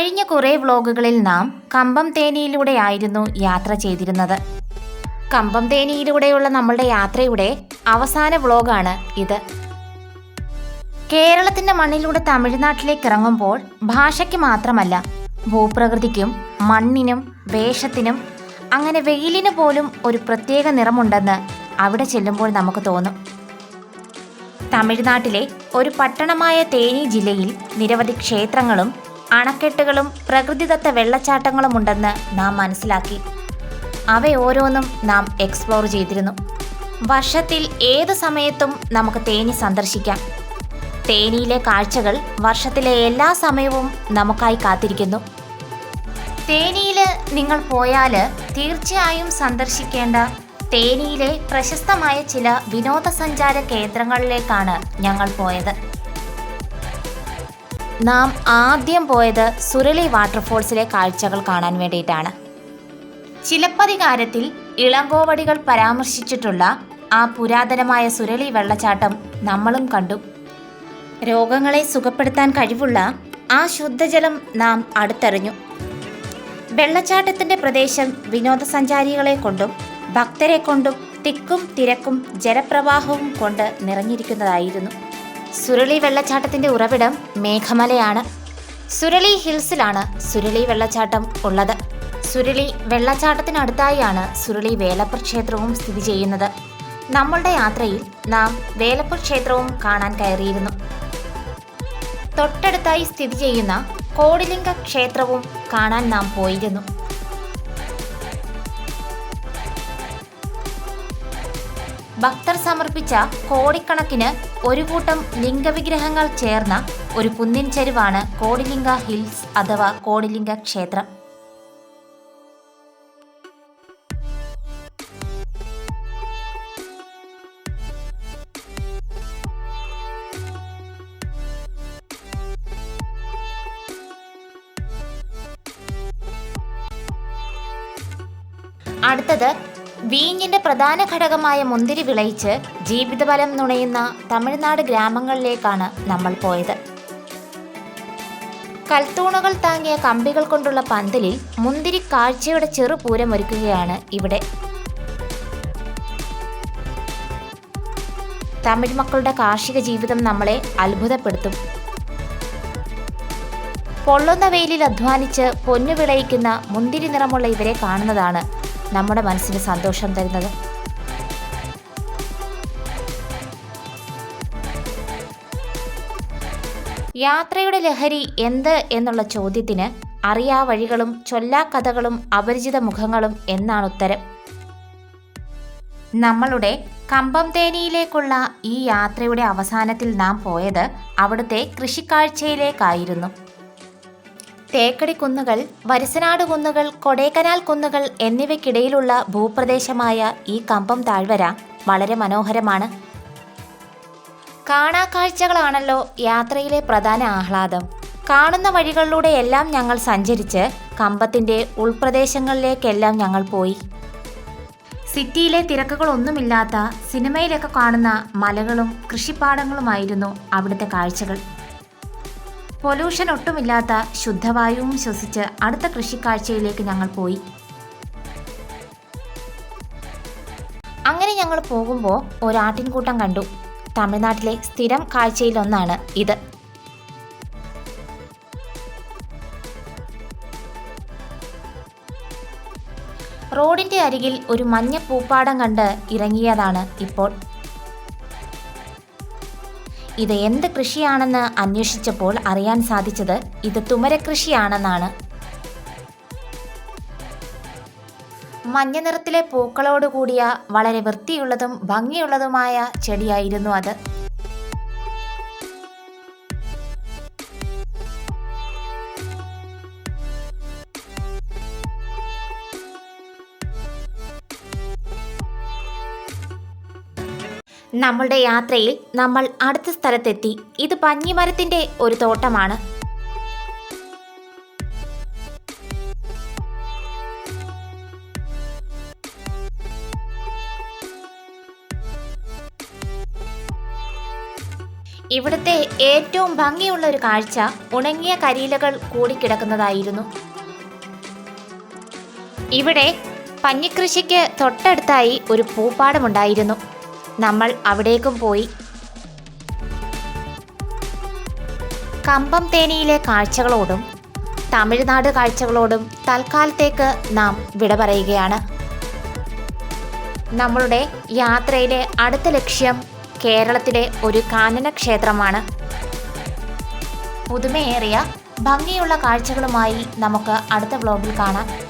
കഴിഞ്ഞ കുറേ വ്ലോഗുകളിൽ നാം കമ്പം തേനിയിലൂടെയായിരുന്നു യാത്ര ചെയ്തിരുന്നത്. കമ്പം തേനിയിലൂടെയുള്ള നമ്മളുടെ യാത്രയുടെ അവസാന വ്ലോഗാണ് ഇത്. കേരളത്തിന്റെ മണ്ണിലൂടെ തമിഴ്നാട്ടിലേക്ക് ഇറങ്ങുമ്പോൾ ഭാഷയ്ക്ക് മാത്രമല്ല ഭൂപ്രകൃതിക്കും മണ്ണിനും വേഷത്തിനും അങ്ങനെ വെയിലിന് പോലും ഒരു പ്രത്യേക നിറമുണ്ടെന്ന് അവിടെ ചെല്ലുമ്പോൾ നമുക്ക് തോന്നും. തമിഴ്നാട്ടിലെ ഒരു പട്ടണമായ തേനി ജില്ലയിൽ നിരവധി ക്ഷേത്രങ്ങളും അണക്കെട്ടുകളും പ്രകൃതിദത്ത വെള്ളച്ചാട്ടങ്ങളും ഉണ്ടെന്ന് നാം മനസ്സിലാക്കി. അവയോരോന്നും നാം എക്സ്പ്ലോർ ചെയ്തിരുന്നു. വർഷത്തിൽ ഏത് സമയത്തും നമുക്ക് തേനി സന്ദർശിക്കാം. തേനിയിലെ കാഴ്ചകൾ വർഷത്തിലെ എല്ലാ സമയവും നമുക്കായി കാത്തിരിക്കുന്നു. തേനിയിൽ നിങ്ങൾ പോയാൽ തീർച്ചയായും സന്ദർശിക്കേണ്ട തേനിയിലെ പ്രശസ്തമായ ചില വിനോദസഞ്ചാര കേന്ദ്രങ്ങളിലേക്കാണ് ഞങ്ങൾ പോയത്. നാം ആദ്യം പോയത് സുരളി വാട്ടർഫോൾസിലെ കാഴ്ചകൾ കാണാൻ വേണ്ടിയിട്ടാണ്. ചിലപ്പതികാരത്തിൽ ഇളങ്കോവടികൾ പരാമർശിച്ചിട്ടുള്ള ആ പുരാതനമായ സുരളി വെള്ളച്ചാട്ടം നമ്മളും കണ്ടു. രോഗങ്ങളെ സുഖപ്പെടുത്താൻ കഴിവുള്ള ആ ശുദ്ധജലം നാം അടുത്തറിഞ്ഞു. വെള്ളച്ചാട്ടത്തിന്റെ പ്രദേശം വിനോദസഞ്ചാരികളെ കൊണ്ടും ഭക്തരെ കൊണ്ടും തിക്കും തിരക്കും ജലപ്രവാഹവും കൊണ്ട് നിറഞ്ഞിരിക്കുന്നതായിരുന്നു. സുരളി വെള്ളച്ചാട്ടത്തിന്റെ ഉറവിടം മേഘമലയാണ്. സുരളി ഹിൽസിലാണ് സുരളി വെള്ളച്ചാട്ടം ഉള്ളത്. സുരളി വെള്ളച്ചാട്ടത്തിനടുത്തായാണ് സുരളി വേലപ്പർ ക്ഷേത്രവും സ്ഥിതി ചെയ്യുന്നത്. നമ്മളുടെ യാത്രയിൽ നാം വേലപ്പർ ക്ഷേത്രവും കാണാൻ കയറിയിരുന്നു. തൊട്ടടുത്തായി സ്ഥിതി ചെയ്യുന്ന കോടിലിംഗ ക്ഷേത്രവും കാണാൻ നാം പോയിരുന്നു. ഭക്തർ സമർപ്പിച്ച കോടിക്കണക്കിന് ഒരു കൂട്ടം ലിംഗവിഗ്രഹങ്ങൾ ചേർന്ന ഒരു കുന്നിൻ ചെരുവാണ് കോടിലിംഗ ഹിൽസ് അഥവാ കോടിലിംഗ ക്ഷേത്രം. അടുത്തത് വീഞ്ഞിന്റെ പ്രധാന ഘടകമായ മുന്തിരി വിളയിച്ച് ജീവിതബലം നുണയുന്ന തമിഴ്നാട് ഗ്രാമങ്ങളിലേക്കാണ് നമ്മൾ പോയത്. കൽത്തൂണുകൾ താങ്ങിയ കമ്പികൾ കൊണ്ടുള്ള പന്തലിൽ മുന്തിരി കാഴ്ചയുടെ ചെറുപൂരമൊരുക്കുകയാണ് ഇവിടെ. തമിഴ് മക്കളുടെ കാർഷിക ജീവിതം നമ്മളെ അത്ഭുതപ്പെടുത്തും. പൊള്ളുന്ന വെയിലിൽ അധ്വാനിച്ച് പൊന്നു വിളയിക്കുന്ന മുന്തിരി നിറമുള്ള ഇവരെ കാണുന്നതാണ് നമ്മുടെ മനസ്സിന് സന്തോഷം തരുന്നത്. യാത്രയുടെ ലഹരി എന്ത് എന്നുള്ള ചോദ്യത്തിന് അറിയാ വഴികളും ചൊല്ലാ കഥകളും അപരിചിത മുഖങ്ങളും എന്നാണ് ഉത്തരം. നമ്മളുടെ കമ്പം തേനിയിലേക്കുള്ള ഈ യാത്രയുടെ അവസാനത്തിൽ നാം പോയത് അവിടുത്തെ കൃഷിക്കാഴ്ചയിലേക്കായിരുന്നു. തേക്കടി കുന്നുകൾ വരിസനാട് കുന്നുകൾ കൊടേക്കനാൽ കുന്നുകൾ എന്നിവയ്ക്കിടയിലുള്ള ഭൂപ്രദേശമായ ഈ കമ്പം താഴ്വര വളരെ മനോഹരമാണ്. കാണാക്കാഴ്ചകളാണല്ലോ യാത്രയിലെ പ്രധാന ആഹ്ലാദം. കാണുന്ന വഴികളിലൂടെയെല്ലാം ഞങ്ങൾ സഞ്ചരിച്ച് കമ്പത്തിന്റെ ഉൾപ്രദേശങ്ങളിലേക്കെല്ലാം ഞങ്ങൾ പോയി. സിറ്റിയിലെ തിരക്കുകളൊന്നുമില്ലാത്ത സിനിമയിലൊക്കെ കാണുന്ന മലകളും കൃഷിപ്പാടങ്ങളുമായിരുന്നു അവിടുത്തെ കാഴ്ചകൾ. പൊല്യൂഷൻ ഒട്ടുമില്ലാത്ത ശുദ്ധവായുവും ശ്വസിച്ച് അടുത്ത കൃഷിക്കാഴ്ചയിലേക്ക് ഞങ്ങൾ പോയി. അങ്ങനെ ഞങ്ങൾ പോകുമ്പോൾ ഒരാട്ടിൻകൂട്ടം കണ്ടു. തമിഴ്നാട്ടിലെ സ്ഥിരം കാഴ്ചയിലൊന്നാണ് ഇത്. റോഡിന്റെ അരികിൽ ഒരു മഞ്ഞ പൂപ്പാടം കണ്ട് ഇറങ്ങിയതാണ് ഇപ്പോൾ. ഇത് എന്ത് കൃഷിയാണെന്ന് അന്വേഷിച്ചപ്പോൾ അറിയാൻ സാധിച്ചത് ഇത് തുമരക്കൃഷിയാണെന്നാണ് മഞ്ഞ നിറത്തിലെ പൂക്കളോടുകൂടിയ വളരെ വൃത്തിയുള്ളതും ഭംഗിയുള്ളതുമായ ചെടിയായിരുന്നു അത്. നമ്മളുടെ യാത്രയിൽ നമ്മൾ അടുത്ത സ്ഥലത്തെത്തി. ഇത് പഞ്ഞിമരത്തിന്റെ ഒരു തോട്ടമാണ്. ഇവിടുത്തെ ഏറ്റവും ഭംഗിയുള്ള ഒരു കാഴ്ച ഉണങ്ങിയ കരിയിലകൾ കൂടിക്കിടക്കുന്നതായിരുന്നു ഇവിടെ പഞ്ഞിക്കൃഷിക്ക് തൊട്ടടുത്തായി ഒരു പൂപ്പാടമുണ്ടായിരുന്നു നമ്മൾ അവിടേക്കും പോയി. കമ്പം തേനിയിലെ കാഴ്ചകളോടും തമിഴ്നാട് കാഴ്ചകളോടും തൽക്കാലത്തേക്ക് നാം വിട പറയുകയാണ്. നമ്മളുടെ യാത്രയിലെ അടുത്ത ലക്ഷ്യം കേരളത്തിലെ ഒരു കാനന ക്ഷേത്രമാണ് പുതുമയേറിയ ഭംഗിയുള്ള കാഴ്ചകളുമായി നമുക്ക് അടുത്ത വ്ലോഗിൽ കാണാം.